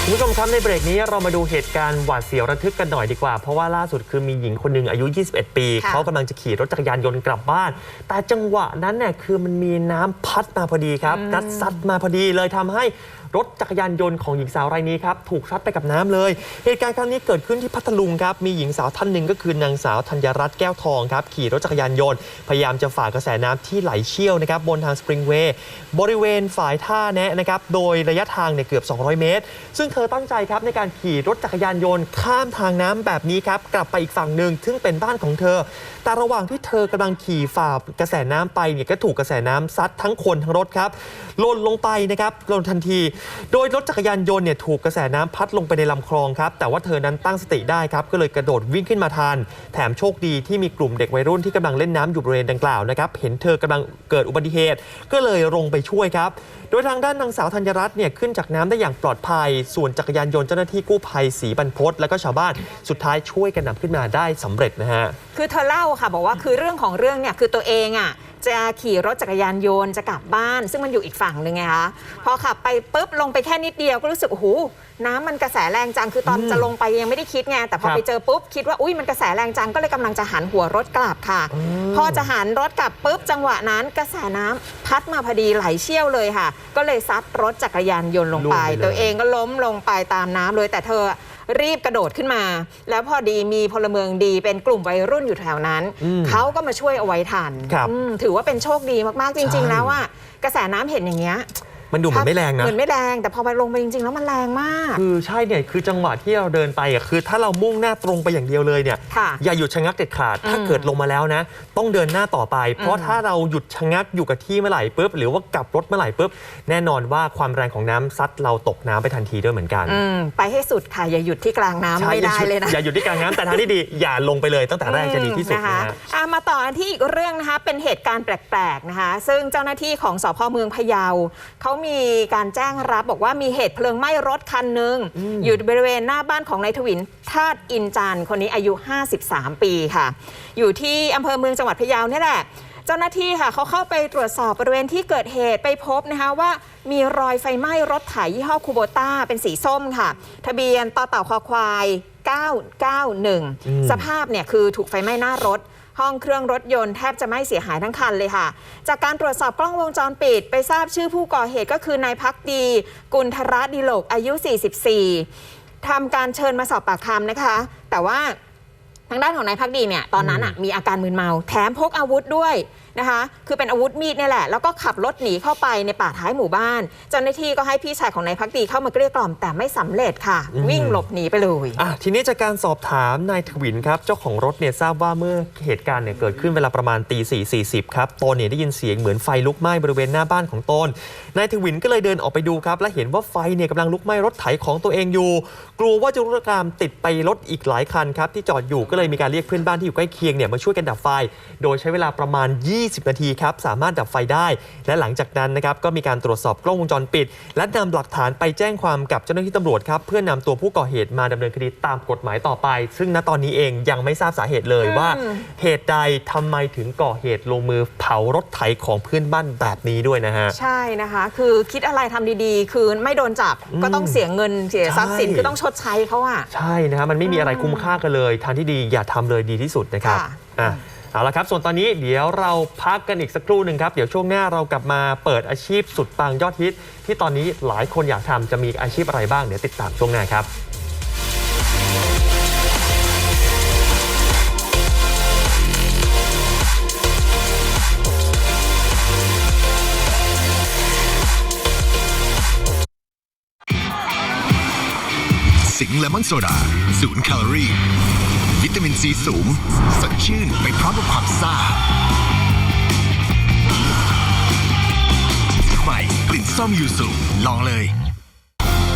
[SPEAKER 2] คุณผู้ชมครับในเบรกนี้เรามาดูเหตุการณ์หวาดเสียวระทึกกันหน่อยดีกว่า เพราะว่าล่าสุดคือมีหญิงคนหนึ่งอายุ 21 ปี
[SPEAKER 3] ค่ะ
[SPEAKER 2] เขากำลังจะขี่รถจักรยานยนต์กลับบ้าน แต่จังหวะนั้นเนี่ยคือมันมีน้ำพัดมาพอดีครับนัดซัดมาพอดีเลยทำให้ รถจักรยานยนต์ของหญิงสาวรายนี้ครับถูกซัดไปกับน้ำเลย เหตุการณ์ครั้งนี้เกิดขึ้นที่พัทลุงครับมีหญิงสาวท่านหนึ่งก็คือนางสาวธัญรัตน์แก้วทองครับขี่รถจักรยานยนต์ พยายามจะฝ่ากระแสน้ำที่ไหลเชี่ยวนะครับบนทางสปริงเวย์บริเวณฝ่ายท่าแนะนะครับโดยระยะทางเนี่ยเกือบ 200 เมตร ซึ่งเธอตั้งใจครับในการขี่รถจักรยานยนต์ข้ามทางน้ำแบบนี้ครับกลับไปอีกฝั่งหนึ่งซึ่งเป็นบ้านของเธอ แต่ระหว่างที่เธอกำลังขี่ฝ่ากระแสน้ำไปเนี่ยก็ถูกกระแสน้ำซัดทั้งคนทั้งรถครับหล่นลงไปนะครับหล่นทันทีโดยรถจักรยานยนต์เนี่ยถูกกระแสน้ำพัดลงไปในลำคลองครับ แต่ว่าเธอนั้นตั้งสติได้ครับ ก็เลยกระโดดวิ่งขึ้นมาทัน แถมโชคดีที่มีกลุ่มเด็กวัยรุ่นที่กำลังเล่นน้ำอยู่บริเวณดังกล่าวนะครับ เห็นเธอกำลังเกิดอุบัติเหตุ ก็เลยลงไปช่วยครับ โดยทางด้านนางสาวธัญรัตน์เนี่ยขึ้นจากน้ำได้อย่างปลอดภัย ส่วนจักรยานยนต์เจ้าหน้าที่กู้ภัยศรีบรรพตและก็ชาวบ้านสุดท้ายช่วยกันนำขึ้นมาได้สำเร็จนะฮะ
[SPEAKER 3] คือเธอเล่าค่ะบอกว่าคือเรื่องของเรื่องเนี่ยคือตัวเองอะ จะขี่รถจักรยานยนต์จะกลับบ้าน ซึ่งมันอยู่อีกฝั่งหนึ่งไงคะพอขับไปปุ๊บลงไปแค่นิดเดียวก็รู้สึกโอ้โหน้ำมันกระแสแรงจังคือตอน
[SPEAKER 2] อืม
[SPEAKER 3] จะลงไปยังไม่ได้คิดไงแต่พอ
[SPEAKER 2] ครับ
[SPEAKER 3] ไปเจอปุ๊บคิดว่าอุ้ยมันกระแสแรงจังก็เลยกำลังจะหันหัวรถกลับค่ะ พอจะหันรถกลับปุ๊บจังหวะนั้นกระแสน้ำพัดมาพอดีไหลเชี่ยวเลยค่ะ ก็เลยซัดรถจักรยานยนต์ลงไป
[SPEAKER 2] ล่วงไปเลย
[SPEAKER 3] ตัวเองก็ล้มลงไปตามน้ำเลยแต่เธอ รีบกระโดดขึ้นมา แล้วพอดีมีพลเมืองดีเป็นกลุ่มวัยรุ่นอยู่แถวนั้น
[SPEAKER 2] อืม
[SPEAKER 3] เขาก็มาช่วยเอาไว้ทัน
[SPEAKER 2] ครับ
[SPEAKER 3] อืมถือว่าเป็นโชคดีมากๆจริง
[SPEAKER 2] ใช่
[SPEAKER 3] ๆแล้วว่ากระแสน้ำเห็นอย่างเงี้ย
[SPEAKER 2] มันดูเหมือนไม่แรงนะ
[SPEAKER 3] เหมือนไม่แรงแต่พอไปลงไปจริง ๆ แล้วมันแรงมาก
[SPEAKER 2] คือใช่เนี่ยคือจังหวะที่เราเดินไปอะคือ ถ้าเรามุ่งหน้าตรงไปอย่างเดียวเลยเนี่ย
[SPEAKER 3] ค่ะ
[SPEAKER 2] อย่าหยุดชะงักเด็ดขาด ถ้า
[SPEAKER 3] อืม
[SPEAKER 2] เกิดลงมาแล้วนะ ต้องเดินหน้าต่อไป เพราะ
[SPEAKER 3] อืม
[SPEAKER 2] ถ้าเราหยุดชะงักอยู่กับที่เมื่อไหร่ปุ๊บหรือว่ากลับรถเมื่อไหร่ปุ๊บแน่นอนว่าความแรงของน้ำซัดเราตกน้ำไปทันทีด้วยเหมือนกัน
[SPEAKER 3] อืมไปให้สุดค่ะ อย่าหยุดที่กลางน้ำ
[SPEAKER 2] ใช่
[SPEAKER 3] ไม่ได้
[SPEAKER 2] อาห
[SPEAKER 3] เลยนะ
[SPEAKER 2] อย่าหยุดที่กลางน้ำแต่ทางที่ดี อย่าลงไปเลยตั้งแต่แรกจะดีที่สุด
[SPEAKER 3] อืม
[SPEAKER 2] นะ
[SPEAKER 3] นะคะ
[SPEAKER 2] ฮะ
[SPEAKER 3] อะมาต่อกันที่อีกเรื่องนะคะ เป็นเหตุการณ์แปลก ๆ นะคะ ซึ่งเจ้าหน้าที่ของสพเมืองพะเยาเขามีการแจ้งรับบอกว่ามีเหตุเพลิงไหม้รถคันหนึ่งอยู่บริเวณหน้าบ้านของนายทวินทาดอินจันทร์คนนี้อายุ 53 ปีค่ะ อยู่ที่อำเภอเมืองจังหวัดพะเยานี่แหละเจ้าหน้าที่ค่ะเขาเข้าไปตรวจสอบบริเวณที่เกิดเหตุไปพบนะคะว่ามีรอยไฟไหม้รถไถยี่ห้อคูโบต้าเป็นสีส้มค่ะ ทะเบียนต่อเต่าคอควาย 991 สภาพเนี่ยคือถูกไฟไหม้หน้ารถ ห้องเครื่องรถยนต์แทบจะไม่เสียหายทั้งคันเลยค่ะ จากการตรวจสอบกล้องวงจรปิด ไปทราบชื่อผู้ก่อเหตุก็คือนายพักดี กุลธระดิโลกอายุ 44 ทำการเชิญมาสอบปากคำนะคะ แต่ว่าทางด้านของนายพักดีเนี่ยตอนนั้นอะมีอาการมึนเมา แถมพกอาวุธด้วย นะคะ คือเป็นอาวุธมีดเนี่ยแหละ แล้วก็ขับรถหนีเข้าไปในป่าท้ายหมู่บ้าน เจ้าหน้าที่ก็ให้พี่ชายของนายพักดีเข้ามาเกลี้ยกล่อมแต่ไม่สำเร็จค่ะ
[SPEAKER 2] อืม
[SPEAKER 3] วิ่งหลบหนีไปเลย
[SPEAKER 2] อะทีนี้จากการสอบถามนายทวินครับ เจ้าของรถเนี่ยทราบว่าเมื่อเหตุการณ์เนี่ยเกิดขึ้นเวลาประมาณตีสี่สี่สิบครับตนเนี่ยได้ยินเสียงเหมือนไฟลุกไหม้บริเวณหน้าบ้านของตนนายทวินก็เลยเดินออกไปดูครับ และเห็นว่าไฟเนี่ยกำลังลุกไหม้รถไถของตัวเองอยู่ กลัวว่าจะรุกรามติดไปรถอีกหลายคันครับที่จอดอยู่ก็เลยมีการเรียกเพื่อนบ้านที่อยู่ใกล้เคียงเนี่ยมาช่วยกันดับไฟ โดยใช้เวลาประมาณ20นาทีครับสามารถดับไฟได้ และหลังจากนั้นนะครับก็มีการตรวจสอบกล้องวงจรปิด และนำหลักฐานไปแจ้งความกับเจ้าหน้าที่ตำรวจครับเพื่อนำตัวผู้ก่อเหตุมาดำเนินคดีตามกฎหมายต่อไป ซึ่งณตอนนี้เองยังไม่ทราบสาเหตุเลยว่า เหตุใดทำไมถึงก่อเหตุลงมือเผารถไถของเพื่อนบ้านแบบนี้ด้วยนะฮะ
[SPEAKER 3] ใช่นะคะ คือคิดอะไรทำดีๆ คือไม่โดนจับก็ต้องเสียเงินเสียทรัพย์สิน
[SPEAKER 2] ใช่
[SPEAKER 3] คือต้องชดใช้เขาอะ
[SPEAKER 2] ใช่นะฮะมันไม่มีอะไรคุ้มค่ากันเลยทางที่ดีอย่าทำเลยดีที่สุดนะครับ
[SPEAKER 3] ค่ะ
[SPEAKER 2] อะ เอาละครับ ส่วนตอนนี้เดี๋ยวเราพักกันอีกสักครู่หนึ่งครับ เดี๋ยวช่วงหน้าเรากลับมาเปิดอาชีพสุดปังยอดฮิต ที่ตอนนี้หลายคนอยากทำจะมีอาชีพอะไรบ้าง เดี๋ยวติดตามช่วงหน้าครับ
[SPEAKER 4] สิงห์เลมอนโซดาศูนย์แคลอรี่ วิตามินซีสูง สดชื่นไปพร้อมกับความซ่าใหม่กลิ่นส้มยูสุลองเลย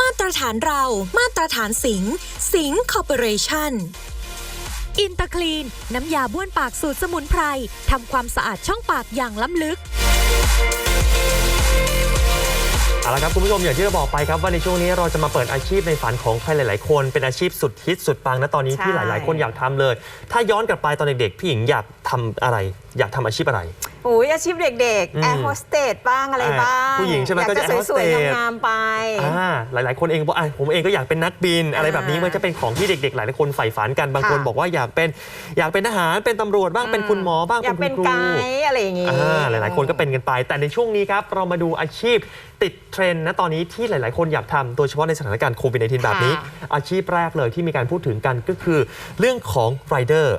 [SPEAKER 1] มาตรฐานเรา มาตรฐานสิงห์สิงห์คอร์ปอเรชั่นอินเตอร์คลีน น้ำยาบ้วนปากสูตรสมุนไพรทำความสะอาดช่องปากอย่างล้ำลึก
[SPEAKER 2] เอาละครับคุณผู้ชมอย่างที่เราบอกไปครับว่าในช่วงนี้เราจะมาเปิดอาชีพในฝันของใครหลาย ๆ คนเป็นอาชีพสุดฮิตสุดปังนะตอนนี้
[SPEAKER 3] ใช่
[SPEAKER 2] ที่หลาย ๆ คนอยากทำเลย ถ้าย้อนกลับไปตอนเด็กๆพี่หญิงอยากทำอะไร อยากทำอาชีพอะไร
[SPEAKER 3] โอ้ยอาชีพเด็ก
[SPEAKER 2] อืม
[SPEAKER 3] ๆแอร์โฮสเตสบ้างอะไรบ้าง
[SPEAKER 2] ผู้หญิงใช่ไหม
[SPEAKER 3] อยาก
[SPEAKER 2] ก็
[SPEAKER 3] จะ
[SPEAKER 2] จะ air
[SPEAKER 3] สวย
[SPEAKER 2] hostess
[SPEAKER 3] ๆงามๆไป
[SPEAKER 2] อ่าหลาย ๆ คนเองบอกอะผมเองก็อยากเป็นนักบิน อะไรแบบนี้
[SPEAKER 3] อ่ามั
[SPEAKER 2] มันจะเป็นของที่เด็ก ๆ หลายๆคนใฝ่ฝันกันบางคน
[SPEAKER 3] ค่ะ
[SPEAKER 2] บอกว่าอยากเป็นอยากเป็นทหารเป็นตำรวจบ้างเป็นคุณหมอบ้าง
[SPEAKER 3] อยาก
[SPEAKER 2] เป็
[SPEAKER 3] เป็นน
[SPEAKER 2] คุณค
[SPEAKER 3] ไก
[SPEAKER 2] รู
[SPEAKER 3] ด์อะไรอย่างงี้
[SPEAKER 2] อ่าหลายๆ คนก็เป็นกันไป แต่ในช่วงนี้ครับเรามาดูอาชีพ ติดเทรนด์นะตอนนี้ที่หลาย ๆ คนอยากทำโดยเฉพาะในสถานการณ์โควิด -19 แบบนี้
[SPEAKER 3] ค่ะ
[SPEAKER 2] อาชีพแรกเลยที่มีการพูดถึงกันก็คือ เรื่องของไรเดอร์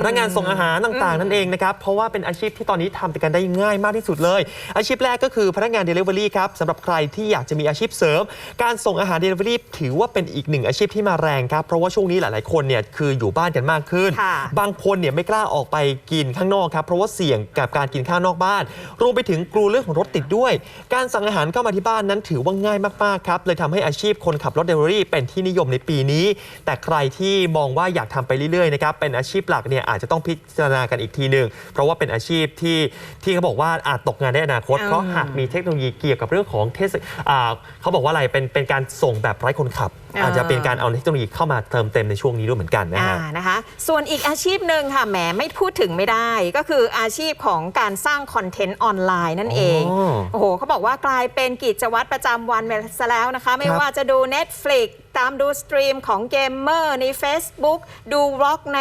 [SPEAKER 2] พนักงานส่งอาหารต่าง ๆ นั่นเองนะครับเพราะว่าเป็นอาชีพที่ตอนนี้ทำกันได้ง่ายมากที่สุดเลย อาชีพแรกก็คือพนักงาน Delivery ครับสำหรับใครที่อยากจะมีอาชีพเสริม การส่งอาหาร Delivery ถือว่าเป็นอีกหนึ่งอาชีพที่มาแรงครับเพราะว่าช่วงนี้หลาย ๆ คนเนี่ยคืออยู่บ้านกันมากขึ้น
[SPEAKER 3] ค่ะ
[SPEAKER 2] บางคนเนี่ยไม่กล้าออกไปกินข้างนอกครับเพราะว่าเสี่ยงกับการกินข้าวนอกบ้าน รวมไปถึงกลัวเรื่องของรถติดด้วย การสั่งอาหารเข้ามาที่บ้านนั้นถือว่าง่ายมากๆครับเลยทำให้อาชีพคนขับรถเดลิเวอรี่เป็นที่นิยมในปีนี้ แต่ใครที่มองว่าอยากทำไปเรื่อยๆนะครับเป็นอาชีพหลักเนี่ยอาจจะต้องพิจารณากันอีกทีหนึ่งเพราะว่าเป็นอาชีพที่ที่เขาบอกว่าอาจตกงานได้อนาคต
[SPEAKER 3] อืม
[SPEAKER 2] เพราะหากมีเทคโนโลยีเกี่ยวกับเรื่องของเทศอ่าเขาบอกว่าอะไรเป็นเป็นการส่งแบบไร้คนขับ อาจจะเป็นการเอาเทคโนโลยีเข้ามาเติมเต็มในช่วงนี้ด้วยเหมือนกันนะ
[SPEAKER 3] อ่า
[SPEAKER 2] ฮะ
[SPEAKER 3] นะคะ ส่วนอีกอาชีพหนึ่งค่ะแหมไม่พูดถึงไม่ได้ ก็คืออาชีพของการสร้างคอนเทนต์ออนไลน์นั่นเอง
[SPEAKER 2] อ๋อ
[SPEAKER 3] โอ้โหเขาบอกว่ากลายเป็นกิจวัตรประจำวันไปซะแล้วนะคะ ไม่
[SPEAKER 2] ครับ
[SPEAKER 3] ว่าจะดู Netflix ตามดูสตรีมของเกมเมอร์ใน Facebook ดูวล็อกใน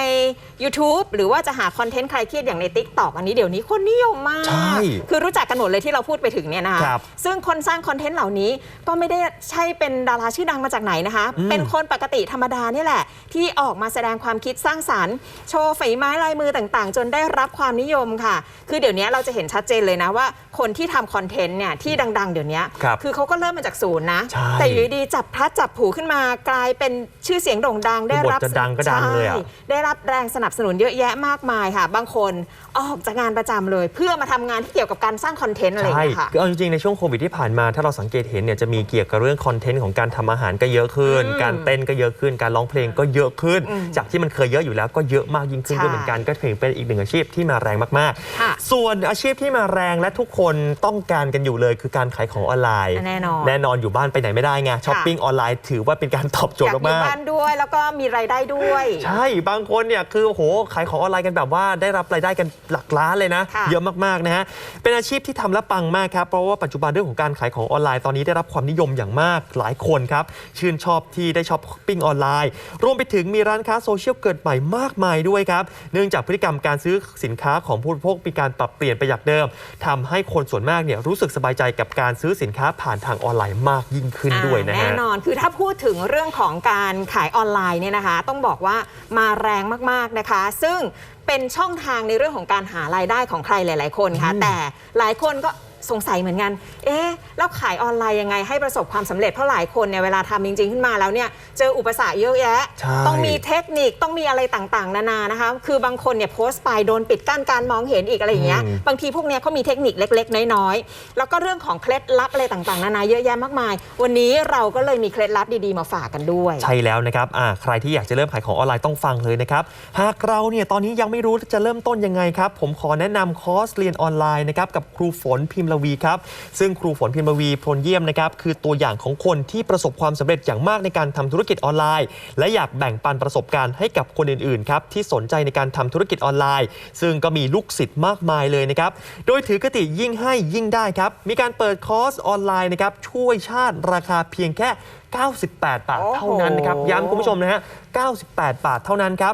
[SPEAKER 3] YouTube หรือว่าจะหาคอนเทนต์ใครเครียดอย่างใน Tik t o อกอันนี้เดี๋ยวนี้คนนิยมมาก
[SPEAKER 2] ใช่
[SPEAKER 3] คือรู้จักกันหมดเลยที่เราพูดไปถึงเนี่ยนะคะ
[SPEAKER 2] ครับ
[SPEAKER 3] ซึ่งคนสร้างคอนเทนต์เหล่านี้ก็ไม่ได้ใช่เป็นดาราชื่อดังมาจากไหนนะคะ
[SPEAKER 2] อืม
[SPEAKER 3] เป็นคนปกติธรรมดานี่แหละ ที่ออกมาแสดงความคิดสร้างสรรค์ โชว์ฝีไม้ลายมือต่างๆ จนได้รับความนิยมค่ะ คือเดี๋ยวนี้เราจะเห็นชัดเจนเลยนะว่า คนที่ทำคอนเทนต์เนี่ยที่ดังๆ เดี๋ยวนี้
[SPEAKER 2] ครับ
[SPEAKER 3] คือเขาก็เริ่มมาจากศูนย์นะ
[SPEAKER 2] ใช่
[SPEAKER 3] แต่อยู่ดีๆจับพลัดจับผลูขึ้นมากลายเป็นชื่อเสียงโด่งดังได้รับ
[SPEAKER 2] บทจะดังก็ดังเลยอะ
[SPEAKER 3] ใช่ได้รับแรงสนับสนุนเยอะแยะมากมายค่ะ บางคนออกจากงานประจำเลย เพื่อมาทำงานที่เกี่ยวกับการสร้างคอนเทนต์อะไรอย่าง
[SPEAKER 2] ใช่
[SPEAKER 3] เงี้ยค่ะ
[SPEAKER 2] คือเอาจริงๆ ในช่วงโควิดที่ผ่านมา ถ้าเราสังเกตเห็นเนี่ยจะมีเกี่ยวกับเรื่องคอนเทนต์ของการทำอาหารก็เยอะขึ้น
[SPEAKER 3] อืม
[SPEAKER 2] การเต้นก็เยอะขึ้น การร้องเพลงก็เยอะขึ้น
[SPEAKER 3] อืม
[SPEAKER 2] จากที่มันเคยเยอะอยู่แล้วก็เยอะมากยิ่งขึ้น
[SPEAKER 3] ใช่
[SPEAKER 2] ด้วยเหมือนกันก็ถือเป็นอีกหนึ่งอาชีพที่มาแรงมาก
[SPEAKER 3] ค่ะ
[SPEAKER 2] ๆ ส่วนอาชีพที่มาแรงและทุกคนต้องการกันอยู่เลย คือการขายของออนไลน์
[SPEAKER 3] แน่นอน
[SPEAKER 2] แน่นอนอยู่บ้านไปไหนไม่ได้ไงช้อปปิ้งออนไลน์ถือว่าเป็นการตอบโจท
[SPEAKER 3] อ
[SPEAKER 2] ย์
[SPEAKER 3] ยากอยู่
[SPEAKER 2] มากๆ
[SPEAKER 3] บ้านด้วย แล้วก็มีรายได้ด้วย
[SPEAKER 2] ใช่บางคนเนี่ยคือโอ้โหขายของออนไลน์กันแบบว่าได้รับรายได้กันหลักล้านเลยนะ
[SPEAKER 3] ค่ะ
[SPEAKER 2] เยอะมากๆนะฮะเป็นอาชีพที่ทำและปังมากครับเพราะว่าปัจจุบันเรื่องของการขายของออนไลน์ตอนนี้ได้รับความนิยมอย่างมากหลายคนครับชื่นชอบที่ได้ช้อปปิ้งออนไลน์ รวมไปถึงมีร้านค้าโซเชียลเกิดใหม่มากมายด้วยครับเนื่องจากพฤติกรรมการซื้อสินค้าของผู้บริโภคมีการปรับเปลี่ยนไปจากเดิมทำให้คนส่วนมากเนี่ยรู้สึกสบายใจกับการซื้อสินค้าผ่านทางออนไลน์มากยิ่งขึ้นด้วยนะ
[SPEAKER 3] อ่า
[SPEAKER 2] ฮะ
[SPEAKER 3] แน่นอนคือถ้าพูดถึงเรื่องของการขายออนไลน์เนี่ยนะคะ ต้องบอกว่ามาแรงมากๆนะคะ ซึ่งเป็นช่องทางในเรื่องของการหารายได้ของใครหลาย ๆ คนค่ะ แต่หลายคนก็ สงสัยเหมือนกัน เอ๊ะแล้วขายออนไลน์ยังไงให้ประสบความสำเร็จเพราะหลายคนเนี่ยเวลาทำจริง ๆ ขึ้นมาแล้วเนี่ยเจออุปสรรคเยอะแยะ
[SPEAKER 2] ใช่
[SPEAKER 3] ต้องมีเทคนิคต้องมีอะไรต่างๆ นานานะคะ คือบางคนเนี่ยโพสต์ไปโดนปิดกั้นการมองเห็นอีกอะไรอย่างเงี้ย
[SPEAKER 2] อืม
[SPEAKER 3] บางทีพวกเนี้ยเขามีเทคนิคเล็ก ๆ น้อยๆแล้วก็เรื่องของเคล็ดลับอะไรต่างๆ นานาเยอะแยะมากมาย วันนี้เราก็เลยมีเคล็ดลับดีๆมาฝากกันด้วย
[SPEAKER 2] ใช่แล้วนะครับอ่าใครที่อยากจะเริ่มขายของออนไลน์ต้องฟังเลยนะครับหากเราเนี่ยตอนนี้ยังไม่รู้จะเริ่มต้นยังไงครับผมขอแนะนำคอร์สเรียนออนไลน์นะครับกับครูฝนพิมพ์ลวีครับ ซึ่งครูฝนพิมพ์ลวีพลเยี่ยมนะครับคือตัวอย่างของคนที่ประสบความสำเร็จอย่างมากในการทำธุรกิจออนไลน์ และอยากแบ่งปันประสบการณ์ให้กับคนอื่นๆครับที่สนใจในการทำธุรกิจออนไลน์ ซึ่งก็มีลูกศิษย์มากมายเลยนะครับโดยถือกติยิ่งให้ยิ่งได้ครับมีการเปิดคอร์สออนไลน์นะครับช่วยชาติราคาเพียงแค่ 98 บาทเท่านั้นนะครับย้ำคุณผู้ชมนะฮะ 98 บาทเท่านั้นครับ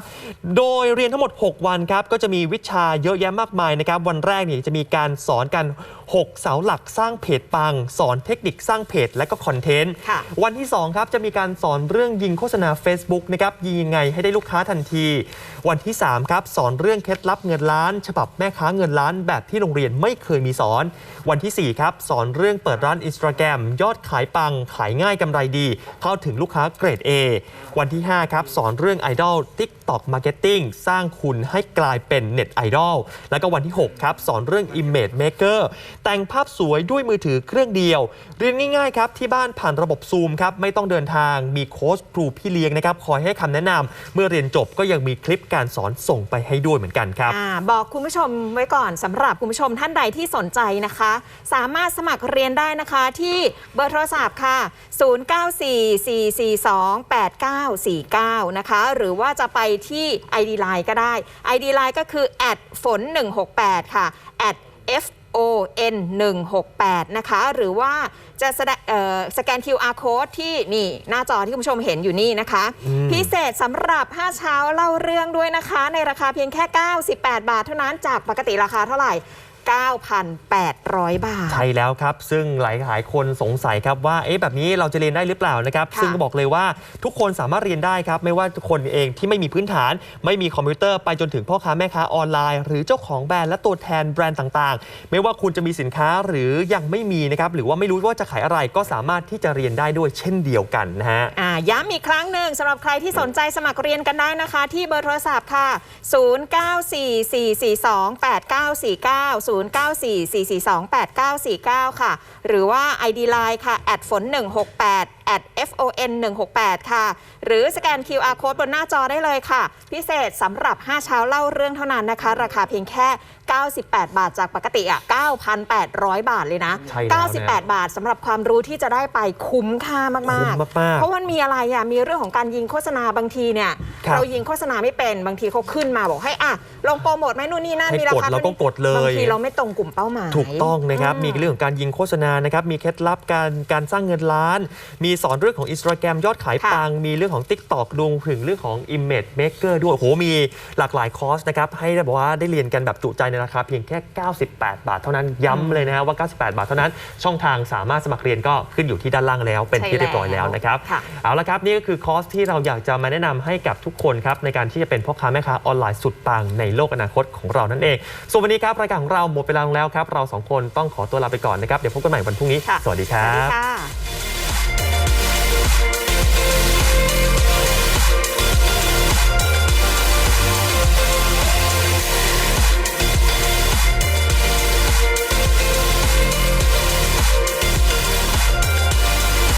[SPEAKER 2] โดยเรียนทั้งหมด 6 วันครับ ก็จะมีวิชาเยอะแยะมากมายนะครับ วันแรกเนี่ยจะมีการสอนกัน 6 เสาหลักสร้างเพจปัง สอนเทคนิคสร้างเพจและก็คอนเทนต์
[SPEAKER 3] ค่ะ
[SPEAKER 2] วันที่ 2 ครับ จะมีการสอนเรื่องยิงโฆษณา Facebook นะครับ ยิงยังไงให้ได้ลูกค้าทันที วันที่ 3 ครับ สอนเรื่องเคล็ดลับเงินล้าน ฉบับแม่ค้าเงินล้านแบบที่โรงเรียนไม่เคยมีสอน วันที่ 4 ครับ สอนเรื่องเปิดร้านอินสตาแกรมยอดขายปัง ขายง่ายกำไรดี เข้าถึงลูกค้าเกรด A วันที่ 5 ครับสอนเรื่องไอดอล TikTok Marketing สร้างคุณให้กลายเป็นเน็ตไอดอล แล้วก็วันที่ 6 ครับ สอนเรื่อง Image Maker แต่งภาพสวยด้วยมือถือเครื่องเดียว เรียนง่ายๆครับ ที่บ้านผ่านระบบซูมครับ ไม่ต้องเดินทางมีโค้ชครูพี่เลี้ยงนะครับ คอยให้คำแนะนำเมื่อเรียนจบก็ยังมีคลิปการสอนส่งไปให้ด้วยเหมือนกันครับ
[SPEAKER 3] อาบอกคุณผู้ชมไว้ก่อนสำหรับคุณผู้ชมท่านใดที่สนใจนะคะ สามารถสมัครเรียนได้นะคะที่เบอร์โทรศัพท์ค่ะ 0944428949นะคะ หรือว่าจะไปที่ ID Line ก็ได้ ID Line ก็คือฝน168 ค่ะ f o n 168นะคะ หรือว่าจะแสดงเอ่อสแกน QR code ที่นี่หน้าจอที่คุณผู้ชมเห็นอยู่นี่นะคะ พิเศษสำหรับ 5 เช้าเล่าเรื่องด้วยนะคะ ในราคาเพียงแค่ 98 บาทเท่านั้นจากปกติราคาเท่าไหร่ 9,800 บาท
[SPEAKER 2] ใช่แล้วครับ ซึ่งหลายหลายๆคนสงสัยครับว่าเอ๊ะแบบนี้เราจะเรียนได้หรือเปล่านะครับ
[SPEAKER 3] ค่ะ
[SPEAKER 2] ซึ่งก็บอกเลยว่าทุกคนสามารถเรียนได้ครับ ไม่ว่าทุกคนเองที่ไม่มีพื้นฐาน ไม่มีคอมพิวเตอร์ไปจนถึงพ่อค้าแม่ค้าออนไลน์ หรือเจ้าของแบรนด์และตัวแทนแบรนด์ต่างๆ ไม่ว่าคุณจะมีสินค้าหรือยังไม่มีนะครับหรือว่าไม่รู้ว่าจะขายอะไรก็สามารถที่จะเรียนได้ด้วยเช่นเดียวกันนะฮะ
[SPEAKER 3] อ่าย้ำอีกครั้งหนึ่งสำหรับใครที่สนใจสมัครเรียนกันได้นะคะ ที่เบอร์โทรศัพท์ค่ะ 0944428949 0944428949 ค่ะ หรือว่า ID Line ค่ะ ฝน168 fon 168ค่ะ หรือสแกน QR code บนหน้าจอได้เลยค่ะ พิเศษสำหรับ 5 เช้าเล่าเรื่องเท่านั้นนะคะ ราคาเพียงแค่ 98 บาทจากปกติอะ9,800 บาทเลยนะ
[SPEAKER 2] ใช่แล้วนะ
[SPEAKER 3] 98 บาทสำหรับความรู้ที่จะได้ไปคุ้มค่ามาก
[SPEAKER 2] คุ้มมากๆ
[SPEAKER 3] เพราะมันมีอะไรอะมีเรื่องของการยิงโฆษณาบางทีเนี่ย
[SPEAKER 2] ครับ
[SPEAKER 3] เรายิงโฆษณาไม่เป็นบางทีเขาขึ้นมาบอกให้อะลงโปรโมทไหมนู่นนี่นั่น
[SPEAKER 2] ให้
[SPEAKER 3] มีราคาก
[SPEAKER 2] ดเราก็
[SPEAKER 3] ท่นี้
[SPEAKER 2] กดเลย
[SPEAKER 3] บางทีเราไม่ตรงกลุ่มเป้าหมาย
[SPEAKER 2] ถูกต้องนะครับ
[SPEAKER 3] อืม
[SPEAKER 2] มีเรื่องของการยิงโฆษณานะครับ มีเคล็ดลับการการสร้างเงินล้าน มีสอนเรื่องของ Instagram ยอดขาย
[SPEAKER 3] ค่ะ
[SPEAKER 2] ปัง มีเรื่องของ TikTok รวมถึงเรื่องของ Image Maker ด้วย โอ้โห มีหลากหลายคอร์สนะครับ ให้ได้บอกว่าได้เรียนกันแบบจุใจในราคาเพียงแค่ 98 บาทเท่านั้น ย้ำเลยนะฮะว่า 98 บาทเท่านั้น ช่องทางสามารถสมัครเรียนก็ขึ้นอยู่ที่ด้านล่างแล้ว เป็นที่เรียบร้อยแล้วนะครับ
[SPEAKER 3] ค่ะ
[SPEAKER 2] เอาละครับ นี่ก็คือคอร์สที่เราอยากจะมาแนะนำให้กับทุกคนครับ ในการที่จะเป็นพ่อค้าแม่ค้าออนไลน์สุดปังในโลกอนาคตของเรานั่นเอง ส่วนวันนี้ครับรายการของเราหมดเวลาลงแล้วครับ เราสองคนต้องขอตัวลาไปก่อนนะครับ เดี๋ยวพบกันใหม่วันพรุ่งนี้
[SPEAKER 3] ค่ะ
[SPEAKER 2] สวัสดีค
[SPEAKER 3] ส
[SPEAKER 2] รั
[SPEAKER 3] วัสดี
[SPEAKER 2] บ
[SPEAKER 3] ค่ะ